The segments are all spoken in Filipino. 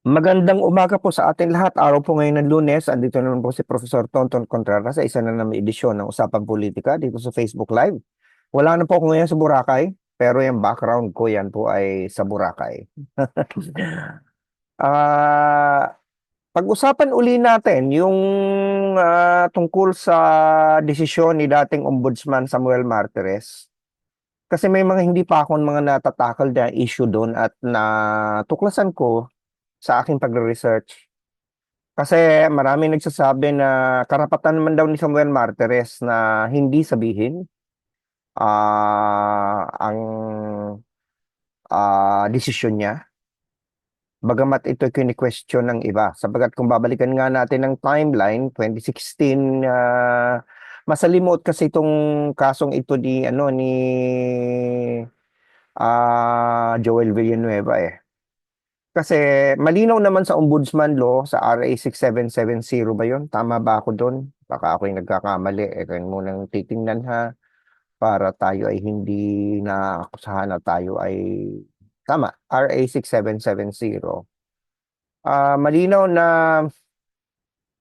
Magandang umaga po sa ating lahat. Araw po ngayon ng lunes. Andito naman po si Professor Tonton Contreras sa isa na naman edisyon ng Usapang Politika dito sa Facebook Live. Wala na po ako ngayon sa Boracay, pero yung background ko yan po ay sa Boracay. Ah, pag-usapan uli natin yung ah, tungkol sa desisyon ni dating Ombudsman Samuel Martires. Kasi may mga hindi pa ako mga natatakal na issue doon at natuklasan ko sa aking pagre-research. Kasi maraming nagsasabi na karapatan naman daw ni Samuel Martires na hindi sabihin ah ang ah desisyon niya. Bagamat ito kini-question ng iba. Sabagat kung babalikan nga natin ng timeline, 2016, ah masalimot kasi itong kasong ito ni ano ni ah Joel Villanueva eh. Kasi malinaw naman sa Ombudsman Law, sa RA 6770 ba yun? Tama ba ako doon? Baka ako yung nagkakamali. Eh, kaya munang titingnan ha. Para tayo ay hindi na akusahan na tayo ay tama. RA 6770. Ah, malinaw na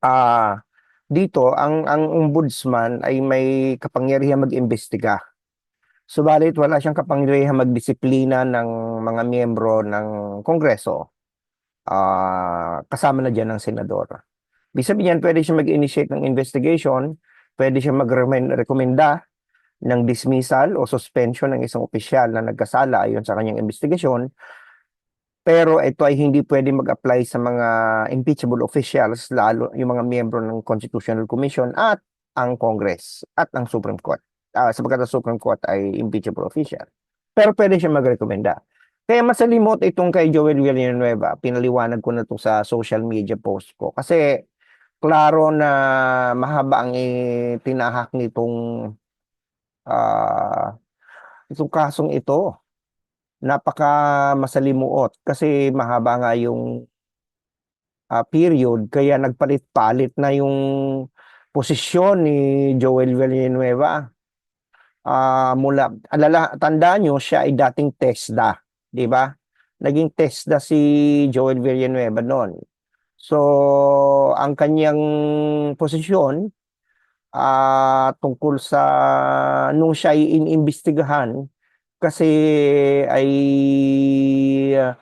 ah dito ang ang ombudsman ay may kapangyarihan mag-imbestiga. Subalit wala siyang kapangyarihan magdisiplina ng mga miyembro ng Kongreso. Ah, kasama na diyan ng senador. Ibig sabihin, pwede siya mag-initiate ng investigation, pwede siya mag-rekomenda ng dismissal o suspension ng isang opisyal na nagkasala ayon sa kanyang investigasyon. Pero ito ay hindi pwede mag-apply sa mga impeachable officials, lalo yung mga miyembro ng Constitutional Commission at ang Congress at ang Supreme Court. Sapagkat ang Supreme Court ay impeachable official. Pero pwede siya magrekomenda. Kaya masalimot itong kay Joel Villanueva, pinaliwanag ko na to sa social media post ko. Kasi klaro na mahaba ang tinahak nitong ah itong kasong ito. Napaka masalimuot kasi mahaba nga yung ah, period kaya nagpalit-palit na yung posisyon ni Joel Villanueva. Ah, mula alala tandaan nyo siya ay dating TESDA, di ba? Naging TESDA si Joel Villanueva noon. So, ang kanyang posisyon ah tungkol sa nung siya ay inimbestigahan kasi ay ah,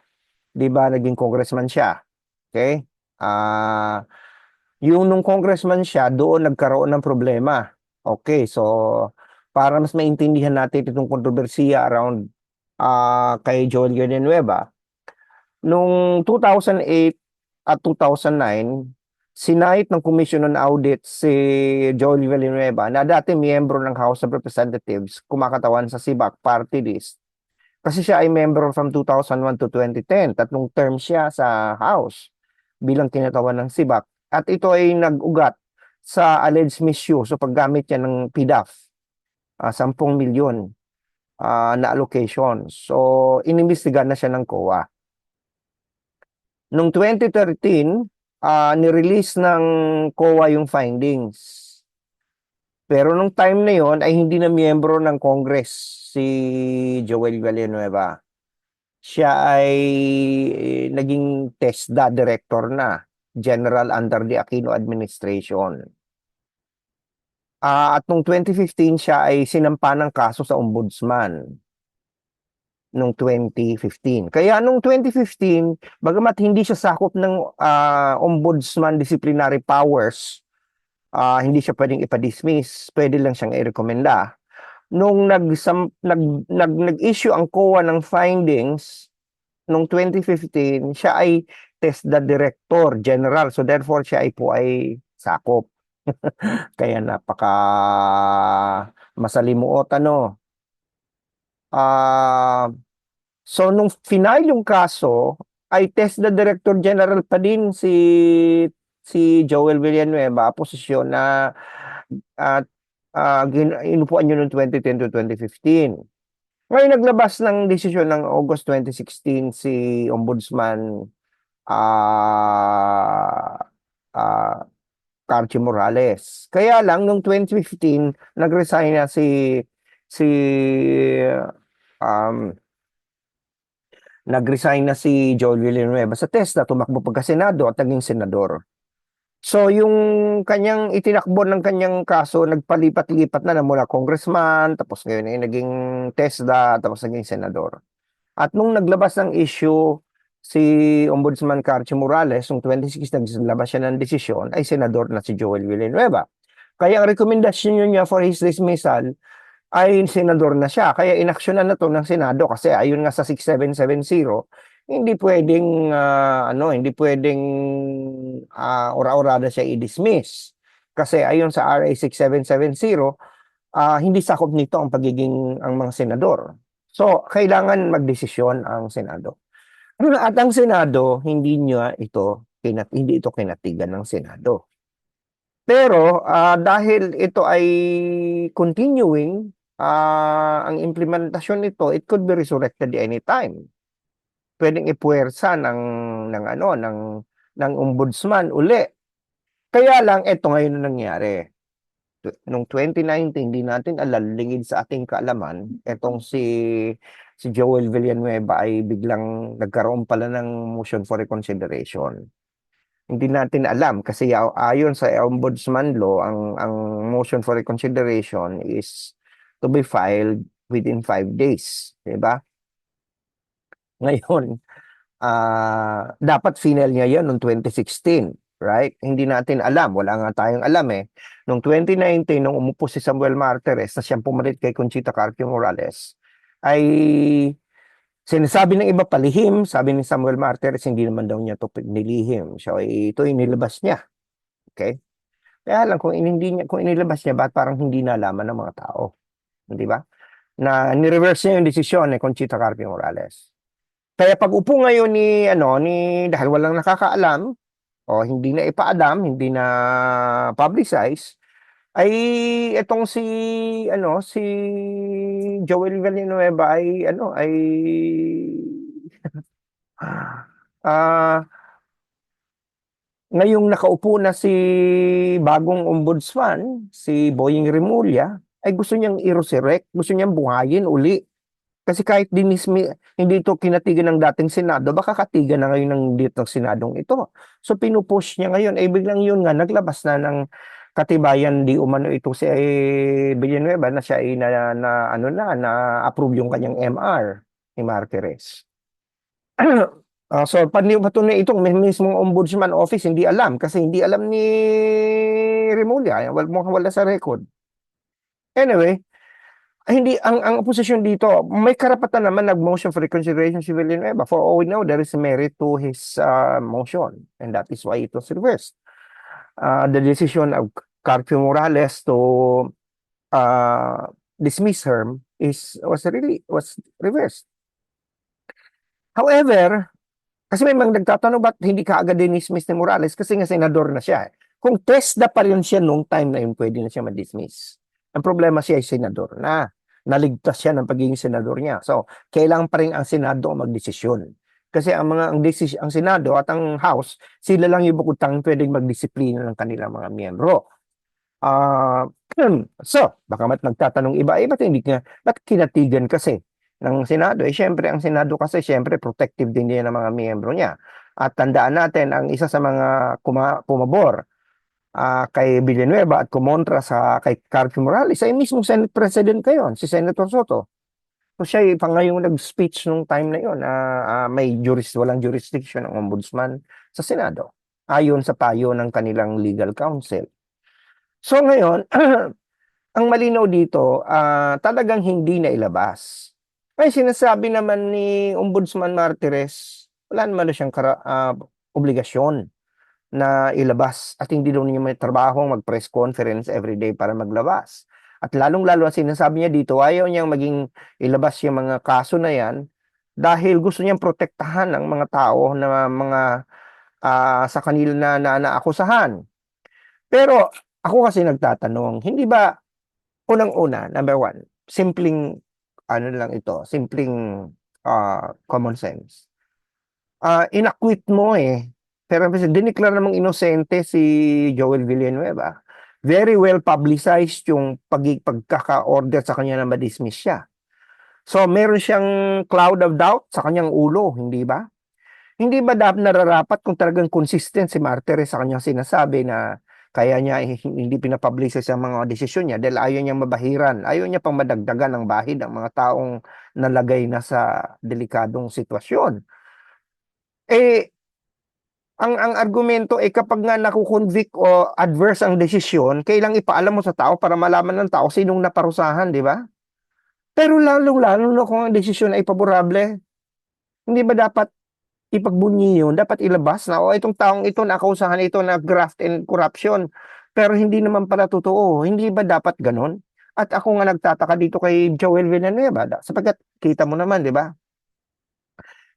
'di ba naging congressman siya. Okay? Ah yung nung congressman siya, doon nagkaroon ng problema. Okay, so para mas maintindihan natin itong kontrobersiya around ah kay Joel Villanueva, nung 2008 at 2009, sinight ng Commission on Audit si Joel Villanueva na dati miyembro ng House of Representatives, kumakatawan sa SIBAC party list. Kasi siya ay member from 2001 to 2010, tatlong term siya sa House bilang kinatawan ng SIBAC. At ito ay nag-ugat sa alleged misuse o paggamit niya ng PDAF, ah, 10 milyon ah, na allocation. So, inimbestigahan na siya ng COA. Noong 2013, ah, nirelease ng COA yung findings. Pero nung time na yon ay hindi na miyembro ng Congress si Joel Villanueva. Siya ay eh, naging TESDA director na, general under the Aquino administration. Ah, at nung 2015 siya ay sinampa ng kaso sa ombudsman nung 2015. Kaya nung 2015, bagamat hindi siya sakop ng ah, ombudsman disciplinary powers, ah, hindi siya pwedeng ipa-dismiss, pwede lang siyang i-rekomenda. Nung nag, nag, nag, nag-issue ang COA ng findings nung 2015, siya ay TESDA Director General. So therefore, siya ay po ay sakop. Kaya napaka masalimuot ano. Ah, so nung final yung kaso, ay TESDA Director General pa din si si Joel Villanueva, posisyon na at uh, inupuan yun noong 2010 to 2015. Ngayon naglabas ng desisyon ng August 2016 si Ombudsman ah ah Carchi Morales. Kaya lang nung 2015 nag-resign na si si um nag-resign na si Joel Villanueva sa TESDA, tumakbo pagka Senado at naging senador. So yung kanyang itinakbo ng kanyang kaso, nagpalipat-lipat na na mula congressman, tapos ngayon ay naging TESDA, tapos naging senador. At nung naglabas ng issue si Ombudsman Carchi Morales, noong 2016 naglabas siya ng desisyon, ay senador na si Joel Villanueva. Kaya ang rekomendasyon niya for his dismissal ay senador na siya. Kaya inaksyonan na to ng Senado kasi ayon nga sa 6770, hindi pwedeng ah, ano, hindi pwedeng ah, ora-orada siya i-dismiss. Kasi ayon sa RA 6770, ah, hindi sakop nito ang pagiging ang mga senador. So, kailangan magdesisyon ang Senado. At ang Senado, hindi niya ito kinat hindi ito kinatigan ng Senado. Pero ah, dahil ito ay continuing, ah, ang implementasyon nito, it could be resurrected anytime. Pwedeng ipuwersa ng ng ano ng ng ombudsman uli. Kaya lang ito ngayon ang nangyari. Noong 2019, hindi natin alalingid sa ating kaalaman, etong si si Joel Villanueva ay biglang nagkaroon pala ng motion for reconsideration. Hindi natin alam kasi ayon sa ombudsman law, ang ang motion for reconsideration is to be filed within five days, di ba? Ngayon, ah dapat final niya yan noong 2016, right? Hindi natin alam, wala nga tayong alam eh. Noong 2019, nung umupo si Samuel Martires na siyang pumalit kay Conchita Carpio Morales, ay sinasabi ng iba palihim, sabi ni Samuel Martires, hindi naman daw niya ito nilihim. So, ito inilabas niya. Okay? Kaya lang, kung hindi niya, kung inilabas niya, ba't parang hindi nalaman ng mga tao? Di ba? Na ni-reverse niya yung desisyon ni Conchita Carpio Morales. Kaya pag upo ngayon ni ano ni dahil walang nakakaalam o hindi na ipaadam, hindi na publicize ay itong si ano si Joel Villanueva ay ano ay ah ngayong nakaupo na si bagong ombudsman, si Boying Remulla, ay gusto niyang i-resurrect, gusto niyang buhayin uli. Kasi kahit dinismi, hindi ito kinatigan ng dating Senado, baka katigan na ngayon ng dito ng Senadong ito. So pinupush niya ngayon, eh biglang yun nga, naglabas na ng katibayan di umano ito si eh, Villanueva na siya ay na, na ano na, na approve yung kanyang MR ni Martires. Ah, so patuloy itong mismong ombudsman office hindi alam kasi hindi alam ni Remulla, mukhang wala sa record. Anyway, hindi ang ang opposition dito, may karapatan naman nag-motion for reconsideration si Villanueva. For all we know, there is merit to his uh, motion and that is why it was reversed. Uh, the decision of Carpio Morales to uh, dismiss her is was really was reversed. However, kasi may mga nagtatanong ba't hindi ka agad dinismiss ni Morales kasi nga senador na siya. Kung TESDA pa rin siya nung time na yun, pwede na siya ma-dismiss. Ang problema siya ay senador na. Naligtas siya ng pagiging senador niya. So, kailangan pa rin ang Senado magdesisyon. Kasi ang mga ang, desis, ang Senado at ang House, sila lang yung bukutang pwedeng magdisiplina ng kanilang mga miyembro. Ah, so, baka mat nagtatanong iba, eh, ba't hindi ka, ba't kinatigan kasi ng Senado? Eh, syempre, ang Senado kasi, syempre, protective din niya ng mga miyembro niya. At tandaan natin, ang isa sa mga kuma, pumabor ah, kay Villanueva at kumontra sa kay Carpio Morales ay mismo Senate President kayon, si Senator Soto. So siya ay pa ngayong nag-speech nung time na yon na ah, may juris, walang jurisdiction ang ombudsman sa Senado ayon sa payo ng kanilang legal counsel. So ngayon, ang malinaw dito, ah, talagang hindi na ilabas. Ay sinasabi naman ni Ombudsman Martires, wala naman na siyang kara, ah, obligasyon na ilabas at hindi daw niya may trabaho mag-press conference every day para maglabas. At lalong-lalo ang sinasabi niya dito, ayaw niyang maging ilabas yung mga kaso na yan dahil gusto niyang protektahan ang mga tao na mga ah, sa kanila na, na. Pero ako kasi nagtatanong, hindi ba unang-una, number one, simpleng ano lang ito, simpleng ah, common sense. Ah, inakwit mo eh. Pero dineclare namang inosente si Joel Villanueva. Very well publicized yung pag pagkaka-order sa kanya na ma-dismiss siya. So, meron siyang cloud of doubt sa kanyang ulo, hindi ba? Hindi ba dapat nararapat kung talagang consistent si Martires sa kanyang sinasabi na kaya niya eh, hindi pinapublish sa mga desisyon niya dahil ayaw niya mabahiran, ayaw niya pang madagdagan ng bahid ang mga taong nalagay na sa delikadong sitwasyon. Eh, ang ang argumento ay kapag nga nakukonvict o adverse ang desisyon, kailang ipaalam mo sa tao para malaman ng tao sinong naparusahan, di ba? Pero lalo-lalo na kung ang desisyon ay paborable, hindi ba dapat ipagbunyi yun? Dapat ilabas na, o itong taong ito, nakausahan ito na graft and corruption. Pero hindi naman pala totoo. Hindi ba dapat ganon? At ako nga nagtataka dito kay Joel Villanueva, sapagkat kita mo naman, di ba?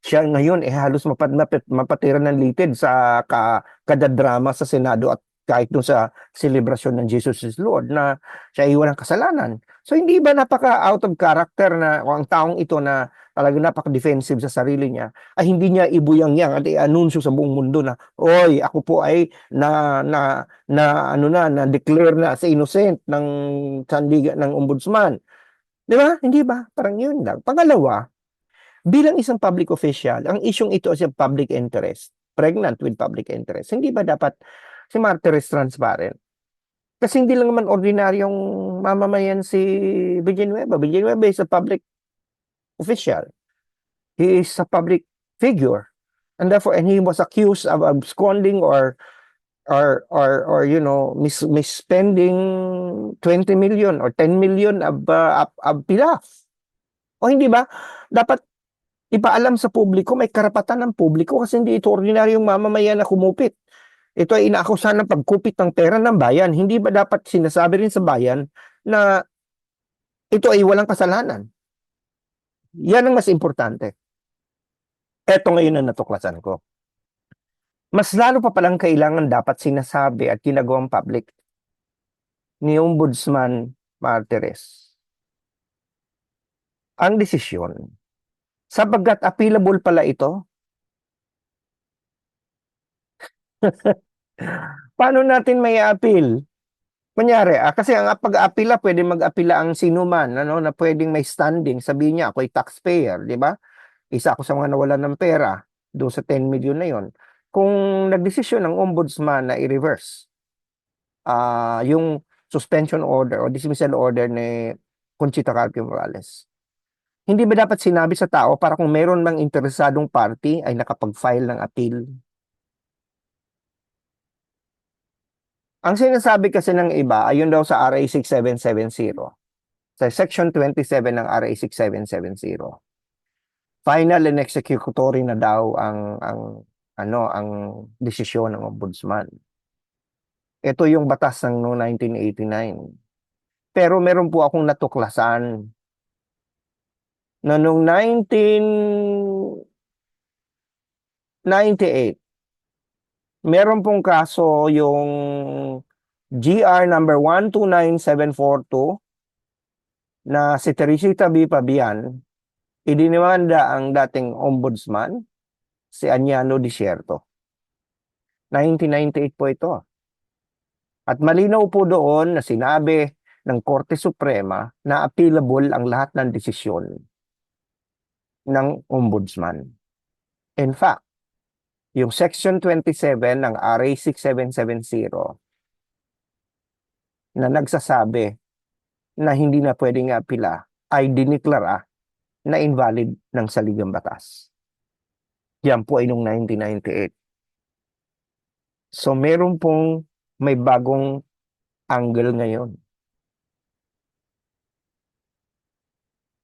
Siya ngayon eh halos mapat, mapat, mapatira ng litid sa ka, kadadrama sa Senado at kahit doon sa celebration ng Jesus is Lord na siya ay walang kasalanan. So hindi ba napaka out of character na ang taong ito na talaga napaka-defensive sa sarili niya ay hindi niya ibuyang-yang at i-anunsyo sa buong mundo na oy ako po ay na na na ano na na declare na sa innocent ng sandigan ng ombudsman. 'Di ba? Hindi ba? Parang yun lang. Pangalawa, bilang isang public official, ang isyong ito ay public interest, pregnant with public interest. Hindi ba dapat si Martires transparent? Kasi hindi lang naman ordinaryong mamamayan si Villanueva. Villanueva is a public official. He is a public figure. And therefore, and he was accused of absconding or or or or you know mis misspending 20 million or 10 million of uh, of, of pilaf. O hindi ba? Dapat ipaalam sa publiko, may karapatan ng publiko kasi hindi ito ordinaryong mamamayan na kumupit. Ito ay inaakusahan ng pagkupit ng pera ng bayan. Hindi ba dapat sinasabi rin sa bayan na ito ay walang kasalanan? Yan ang mas importante. Ito ngayon ang natuklasan ko. Mas lalo pa palang kailangan dapat sinasabi at ginagawang public ni Ombudsman Martires ang desisyon sapagkat appealable pala ito. Paano natin may appeal? Kunyari, ah, kasi ang pag-apila, pwede mag-apila ang sino man, ano, na pwedeng may standing. Sabihin niya, ako'y taxpayer, di ba? Isa ako sa mga nawalan ng pera doon sa 10 million na yon. Kung nagdesisyon ng ombudsman na i-reverse ah yung suspension order o dismissal order ni Conchita Carpio Morales, hindi ba dapat sinabi sa tao para kung meron mang interesadong party ay nakapag-file ng appeal? Ang sinasabi kasi ng iba, ayun daw sa RA 6770, sa section 27 ng RA 6770, final and executory na daw ang ang ano ang desisyon ng ombudsman. Ito yung batas ng no 1989. Pero meron po akong natuklasan na noong 1998, meron pong kaso yung GR number 129742 na si Teresita B. Pabian, idinimanda ang dating ombudsman, si Anyano Desierto. 1998 po ito. At malinaw po doon na sinabi ng Korte Suprema na appealable ang lahat ng desisyon ng ombudsman. In fact, yung section 27 ng RA 6770 na nagsasabi na hindi na pwedeng apila ay diniklara na invalid ng saligang batas. Yan po ay noong 1998. So meron pong may bagong angle ngayon.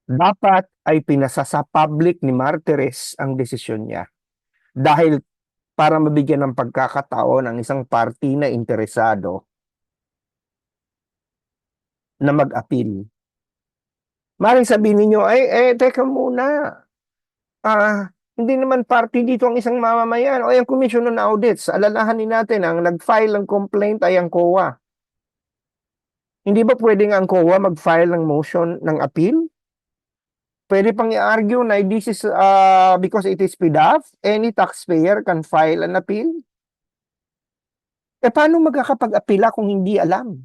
Dapat ay pinasa sa public ni Martires ang desisyon niya. Dahil para mabigyan ng pagkakataon ang isang party na interesado na mag-appeal. Maring sabihin ninyo, ay, eh, teka muna. Ah, hindi naman party dito ang isang mamamayan o yung Commission on Audits. Alalahanin natin, ang nag-file ng complaint ay ang COA. Hindi ba pwedeng ang COA mag-file ng motion ng appeal? Pwede pang i-argue na this is uh, because it is PDAF, any taxpayer can file an appeal. Eh paano magkakapag-apila kung hindi alam?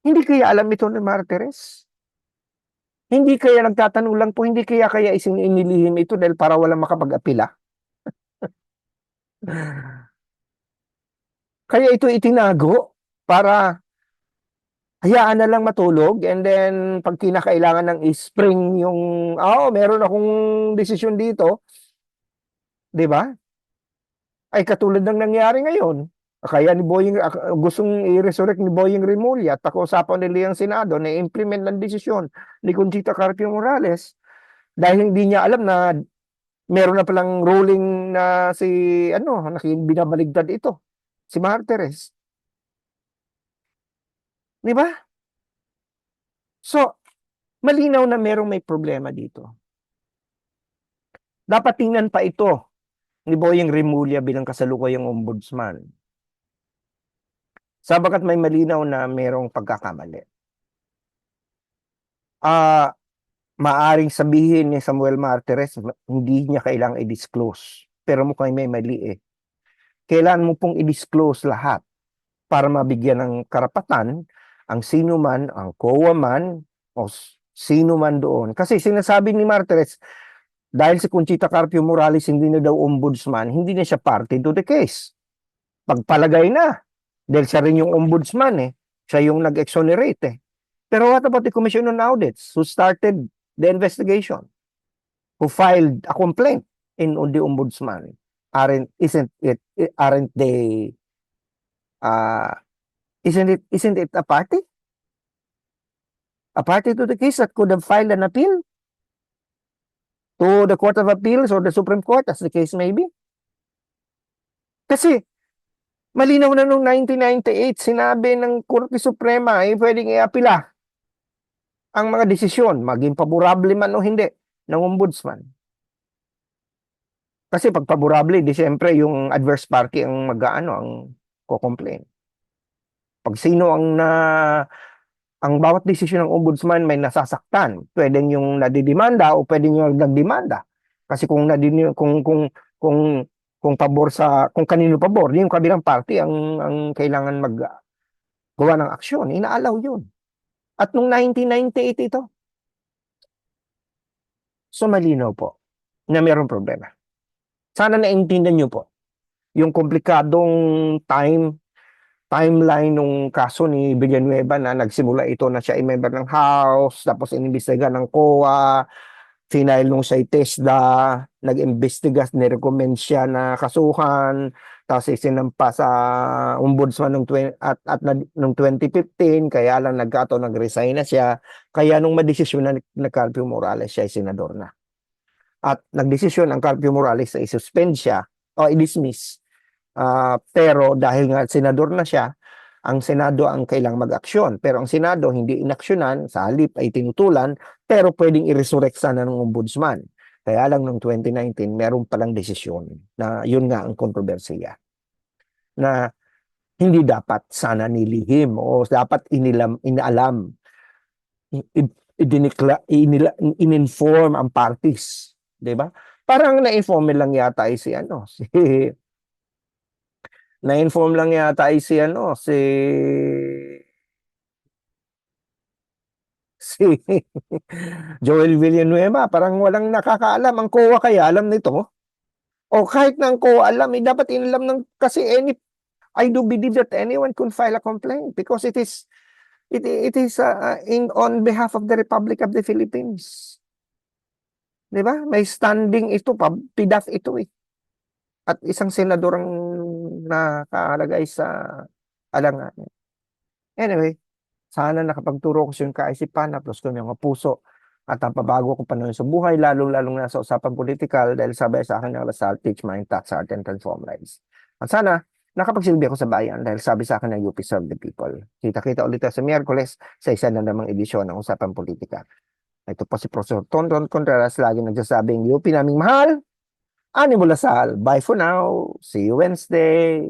Hindi kaya alam ito ni Martires? Hindi kaya nagtatanong lang po, hindi kaya kaya isin inilihim ito dahil para walang makapag-apila? Kaya ito itinago para hayaan na lang matulog and then pag kinakailangan ng spring yung, oh, meron akong desisyon dito, 'di ba? Ay katulad ng nangyari ngayon. Kaya ni Boying ak- gustong i-resurrect ni Boying Remulla at pag-usapan nila yung Senado na implement ng desisyon ni Conchita Carpio Morales dahil hindi niya alam na meron na palang ruling na si ano, nakin binabaligtad ito. Si Martires. Di ba? So, malinaw na merong may problema dito. Dapat tingnan pa ito ni Boying Remulla bilang kasalukuyang ombudsman. Sabagat may malinaw na merong pagkakamali. Ah, maaring sabihin ni Samuel Martires, hindi niya kailangang i-disclose. Pero mukhang may mali eh. Kailangan mo pong i-disclose lahat para mabigyan ng karapatan ang sino man, ang COA man, o sino man doon. Kasi sinasabi ni Martires, dahil si Conchita Carpio Morales hindi na daw ombudsman, hindi na siya party to the case. Pagpalagay na. Dahil siya rin yung ombudsman eh. Siya yung nag-exonerate eh. Pero what about the Commission on Audits who started the investigation? Who filed a complaint in on the ombudsman? Aren't, isn't it, aren't they, uh, isn't it, isn't it a party? A party to the case that could have filed an appeal to the Court of Appeals or the Supreme Court as the case may be. Kasi malinaw na noong 1998 sinabi ng Korte Suprema ay pwedeng i-apila ang mga desisyon, maging paborable man o hindi, ng ombudsman. Kasi pag paborable, di siyempre yung adverse party ang mag-ano, ang ko-complain. Pag sino ang na ang bawat desisyon ng ombudsman may nasasaktan, pwedeng yung nadidemanda o pwedeng yung nagdemanda. Kasi kung nadin kung kung kung kung pabor sa kung kanino pabor, yung kabilang party ang ang kailangan mag gawa ng aksyon, inaalaw yun. At nung 1998 ito. So malinaw po na mayroong problema. Sana naintindihan niyo po yung komplikadong time timeline nung kaso ni Villanueva na nagsimula ito na siya ay member ng House, tapos inimbestiga ng COA, final nung siya ay TESDA, nag-imbestiga, nirecommend siya na kasuhan, tapos isinampa sa ombudsman nung at, at nung 2015, kaya lang nagkato nag-resign na siya, kaya nung madesisyon na na Carpio Morales siya ay senador na. At nagdesisyon ang Carpio Morales na i-suspend siya o i-dismiss Ah, pero dahil nga senador na siya, ang Senado ang kailang mag-aksyon. Pero ang Senado hindi inaksyonan, sa halip ay tinutulan, pero pwedeng i-resurrect sana ng ombudsman. Kaya lang noong 2019, meron palang desisyon na yun nga ang kontrobersiya. Na hindi dapat sana nilihim o dapat inilam, inaalam, idinikla, inila, in-inform ang parties. ba? Parang na-inform lang yata ay si ano, si na-inform lang yata ay si ano, si si Joel Villanueva, parang walang nakakaalam. Ang COA kaya alam nito? O kahit na ang alam, eh, dapat inalam ng, kasi any, I do believe that anyone can file a complaint because it is, it, it is uh, in, on behalf of the Republic of the Philippines. Di ba? May standing ito, pa, PIDAF ito eh. At isang senador ang nakalagay sa alanganin. Anyway, sana nakapagturo ko sa yung kaisipan na plus ko yung puso at ang pabago ko panahon sa buhay, lalong-lalong na sa usapan politikal dahil sabay sa akin ng Lasal, teach mind, touch heart, and transform lives. At sana, nakapagsilbi ako sa bayan dahil sabi sa akin ng UP Serve the People. Kita-kita ulit sa Miyerkules sa isa na namang edisyon ng Usapan Politika. Ito po si Professor Tonton Contreras, lagi nagsasabing UP naming mahal, Ani mo Lasal. Bye for now. See you Wednesday.